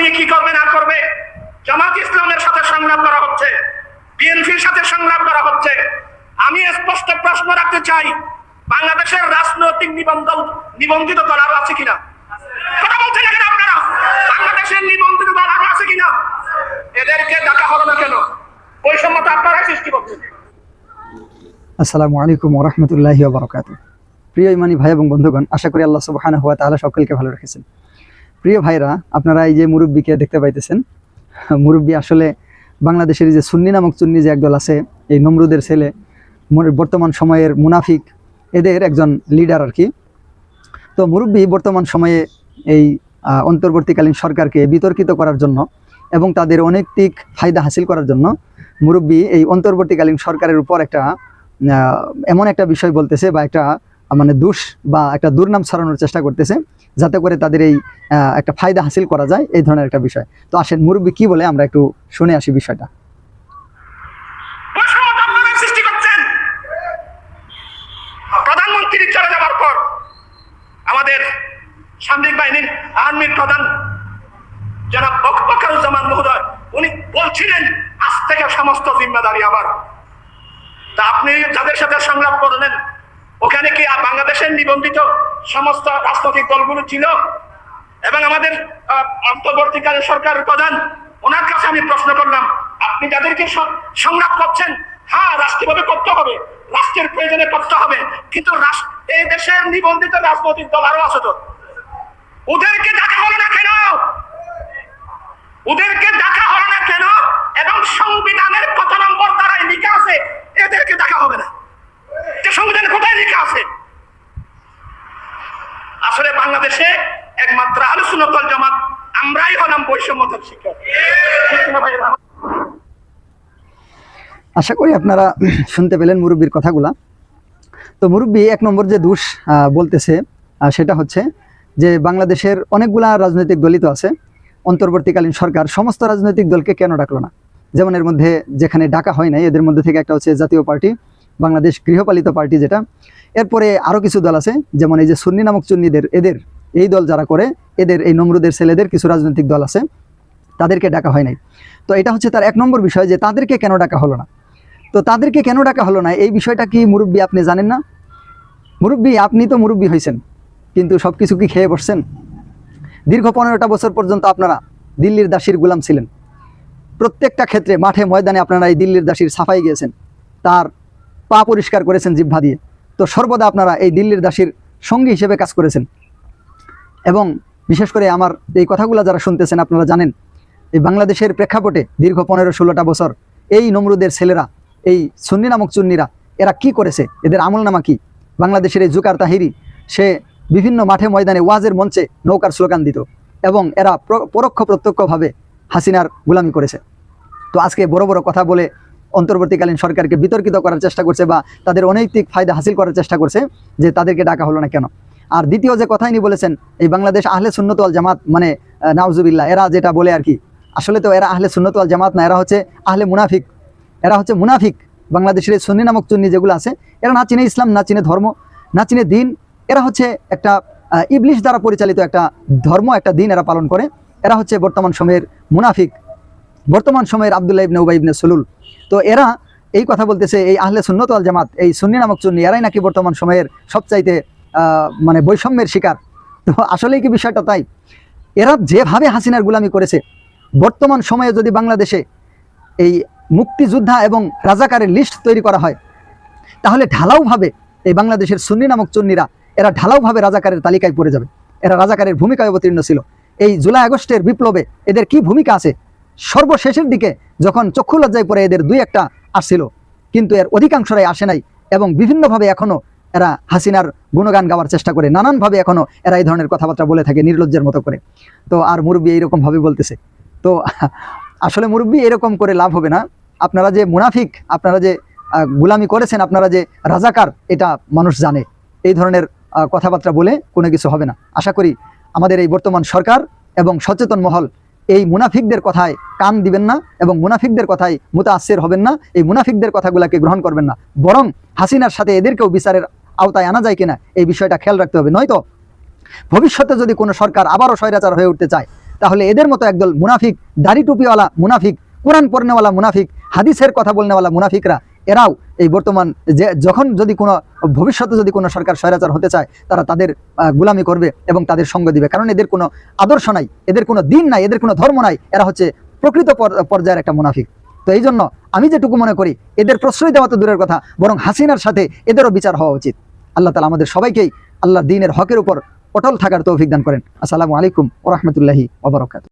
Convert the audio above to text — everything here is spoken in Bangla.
নিয়ে কি করবে না করবে? জামাত ইসলামের সাথে সংগ্রাম করা হচ্ছে। বিএনপির সাথে সংগ্রাম করা হচ্ছে। আমি স্পষ্ট প্রশ্ন রাখতে চাই, বাংলাদেশের রাজনৈতিক নিবন্ধন নিবন্ধিত দল আরও আছে কিনা? আসসালামু আলাইকুম প্রিয় ইমানি ভাই এবং বন্ধুগণ, আশা করি আল্লাহ তাহলে সকলকে ভালো রেখেছেন। প্রিয় ভাইরা, আপনারা এই যে মুরব্বীকে দেখতে পাইতেছেন, মুরব্বী আসলে বাংলাদেশের যে সুন্নি নামক চুন্নি যে একদল আছে, এই নমরুদের ছেলে বর্তমান সময়ের মুনাফিক, এদের একজন লিডার আর কি। তো মুরব্বী বর্তমান সময়ে এই অন্তর্বর্তীকালীন সরকারকে বিতর্কিত করার জন্য এবং তাদের অনৈতিক ফায়দা হাসিল করার জন্য মুরব্বী এই অন্তর্বর্তীকালীন সরকারের উপর একটা এমন একটা বিষয় বলতেছে বা একটা মানে দুষ বা একটা দুর্নাম ছড়ানোর চেষ্টা করতেছে, যাতে করে তাদের এই একটা ফায়দা হাসিল করা যায়, এই ধরনের একটা বিষয়। তো আসেন, মুরব্বী কি বলে? আমরা একটু শুনে আসি বিষয়টা। প্রধানমন্ত্রী পর আমাদের সামরিক বাহিনীর আর্মির প্রধান জনাব বকরুজ্জামান মহোদয়, উনি বলছিলেন, আজ থেকে সমস্ত জিম্মাদারি আমার। তা আপনি যাদের সাথে সংলাপ করলেন ওখানে কি বাংলাদেশের নিবন্ধিত সমস্ত রাজনৈতিক দলগুলো ছিল? এবং আমাদের আহ, অন্তর্বর্তীকালীন সরকারের প্রধান ওনার কাছে আমি প্রশ্ন করলাম আপনি যাদেরকে সংলাপ করছেন হ্যাঁ রাষ্ট্রীয়ভাবে করতে হবে রাষ্ট্রের প্রয়োজনে করতে হবে কিন্তু এই দেশের নিবন্ধিত রাজনৈতিক দল আরও আছে তো। ওদেরকে ডাকা হলো না কেন ওদেরকে ডাকা হলো না কেন এবং সংবিধানের কত নম্বর দ্বারাই লিখা আছে এদেরকে ডাকা হবে না যে সংবিধানে কোথায় লেখা আছে আসলে বাংলাদেশে একমাত্র আলোচনা দল জামাত, আমরাই হলাম বৈষম্যতার শিক্ষক? আশা করি আপনারা শুনতে পেলেন মুরব্বীর কথাগুলা। তো মুরব্বী এক নম্বর যে দোষ বলতেছে সেটা হচ্ছে যে বাংলাদেশের অনেকগুলা রাজনৈতিক দলিত আছে। অন্তর্বর্তীকালীন সরকার সমস্ত রাজনৈতিক দলকে কেন ডাকলো না? যেমন এর মধ্যে যেখানে ডাকা হয় নাই, এদের মধ্যে থেকে একটা হচ্ছে জাতীয় পার্টি, বাংলাদেশ গৃহপালিত পার্টি যেটা। এরপরে আরও কিছু দল আছে, যেমন এই যে সুন্নি নামক চুন্নিদের এদের, এই দল যারা করে, এদের, এই নমরুদের ছেলেদের কিছু রাজনৈতিক দল আছে, তাদেরকে ডাকা হয় নাই। তো এটা হচ্ছে তার এক নম্বর বিষয় যে তাদেরকে কেন ডাকা হলো না? তো তাদেরকে কেন ডাকা হলো না? এই বিষয়টা কি মুরব্বী আপনি জানেন না? মুরব্বী, আপনি তো মুরব্বী হয়েছেন কিন্তু সব কিছু কি খেয়ে বসছেন? দীর্ঘ পনেরোটা বছর পর্যন্ত আপনারা দিল্লির দাসীর গুলাম ছিলেন। প্রত্যেকটা ক্ষেত্রে মাঠে ময়দানে আপনারা এই দিল্লির দাসীর সাফাই গিয়েছেন, তার পা পরিষ্কার করেছেন জিহ্বা দিয়ে। তো সর্বদা আপনারা এই দিল্লির দাসীর সঙ্গী হিসেবে কাজ করেছেন। এবং বিশেষ করে আমার এই কথাগুলো যারা শুনতেছেন, আপনারা জানেন, এই বাংলাদেশের প্রেক্ষাপটে দীর্ঘ পনেরো ষোলোটা বছর এই নমরুদের ছেলেরা, এই সুন্নি নামক চুন্নিরা, এরা কি করেছে? এদের আমল নামা কি? বাংলাদেশের এই জুকার তাহিরি, সে বিভিন্ন মাঠে ময়দানে ওয়াজের মঞ্চে নৌকার স্লোগান দিত এবং এরা প্র- পরোক্ষ প্রত্যক্ষভাবে হাসিনার গোলামি করেছে। তো আজকে বড় বড় কথা বলে অন্তর্বর্তীকালীন সরকারকে বিতর্কিত করার চেষ্টা করছে বা তাদের অনৈতিক ফায়দা হাসিল করার চেষ্টা করছে যে তাদেরকে ডাকা হলো না কেন। আর দ্বিতীয় যে কথাই নি বলেছেন এই বাংলাদেশ আহলে সুন্নতওয়াল জামাত মানে আহ, নাউজুবিল্লাহ এরা যেটা বলে আর কি আসলে তো এরা আহলে সুন্নতওয়াল জামাত না এরা হচ্ছে আহলে মুনাফিক। এরা হচ্ছে মুনাফিক বাংলাদেশের এই সুন্নি নামক চুন্নি যেগুলো আছে এরা না চিনে ইসলাম না চিনে ধর্ম না চিনে দিন এরা হচ্ছে একটা ইবলিশ দ্বারা পরিচালিত একটা ধর্ম একটা দিন এরা পালন করে। এরা হচ্ছে বর্তমান সময়ের মুনাফিক। বর্তমান সময়ের আবদুল্লাহ ইবনে উবাই ইবনে সুলুল। তো এরা এই কথা বলতেছে, এই আহলে সুন্নত আল জামাত, এই সুন্নি নামক চুন্নি এরাই নাকি বর্তমান সময়ের সবচাইতে মানে বৈষম্যের শিকার। তো আসলেই কি বিষয়টা তাই? এরা যেভাবে হাসিনার গুলামি করেছে, বর্তমান সময়ে যদি বাংলাদেশে এই মুক্তিযোদ্ধা এবং রাজাকারের লিস্ট তৈরি করা হয়, তাহলে ঢালাওভাবে এই বাংলাদেশের সুন্নি নামক চুন্নিরা এরা ঢালাওভাবে রাজাকারের তালিকায় পড়ে যাবে। এরা রাজাকারের ভূমিকায় অবতীর্ণ ছিল। এই জুলাই আগস্টের বিপ্লবে এদের কি ভূমিকা আছে? সর্বশেষের দিকে যখন চক্ষু লজ্জায় পরে এদের দুই একটা আসছিল, কিন্তু এর অধিকাংশরাই আসে নাই এবং বিভিন্নভাবে এখনও এরা হাসিনার গুণগান গাওয়ার চেষ্টা করে। নানানভাবে এখনও এরা এই ধরনের কথাবার্তা বলে থাকে নির্লজ্জের মতো করে। তো আর মুরব্বী এইরকমভাবে বলতেছে। তো আসলে মুরব্বী এরকম করে লাভ হবে না। আপনারা যে মুনাফিক, আপনারা যে গুলামি করেছেন, আপনারা যে রাজাকার, এটা মানুষ জানে। এই ধরনের কথাবার্তা বলে কোনো কিছু হবে না। আশা করি আমাদের এই বর্তমান সরকার এবং সচেতন মহল এই মুনাফিকদের কথায় কান দিবেন না এবং মুনাফিকদের কথায় মুতাসের হবেন না। এই মুনাফিকদের কথাগুলোকে গ্রহণ করবেন না। বরং হাসিনার সাথে এদেরকেও বিচারের আওতায় আনা যায় কিনা, এই বিষয়টা খেয়াল রাখতে হবে। নয়তো ভবিষ্যতে যদি কোনো সরকার আবারও স্বৈরাচার হয়ে উঠতে চায়, তাহলে এদের মতো একদল মুনাফিক, দাড়ি টুপিওয়ালা মুনাফিক, কোরআন পড়নেওয়ালা মুনাফিক, হাদিসের কথা বলনেওয়ালা মুনাফিকরা এরাও এই বর্তমান যে যখন যদি কোনো, ভবিষ্যতে যদি কোনো সরকার স্বৈরাচার হতে চায়, তারা তাদের গুলামি করবে এবং তাদের সঙ্গ দিবে। কারণ এদের কোনো আদর্শ নাই, এদের কোনো দিন নাই, এদের কোনো ধর্ম নাই, এরা হচ্ছে প্রকৃত পর্যায়ের একটা মুনাফিক। তো এই জন্য আমি যেটুকু মনে করি, এদের প্রশ্রয় দেওয়া তো দূরের কথা, বরং হাসিনার সাথে এদেরও বিচার হওয়া উচিত। আল্লাহ তালা আমাদের সবাইকেই আল্লাহ দিনের হকের উপর অটল থাকার তৌফিক দান করেন। আসসালামু আলাইকুম ওরহমতুল্লাহি ওবরকাত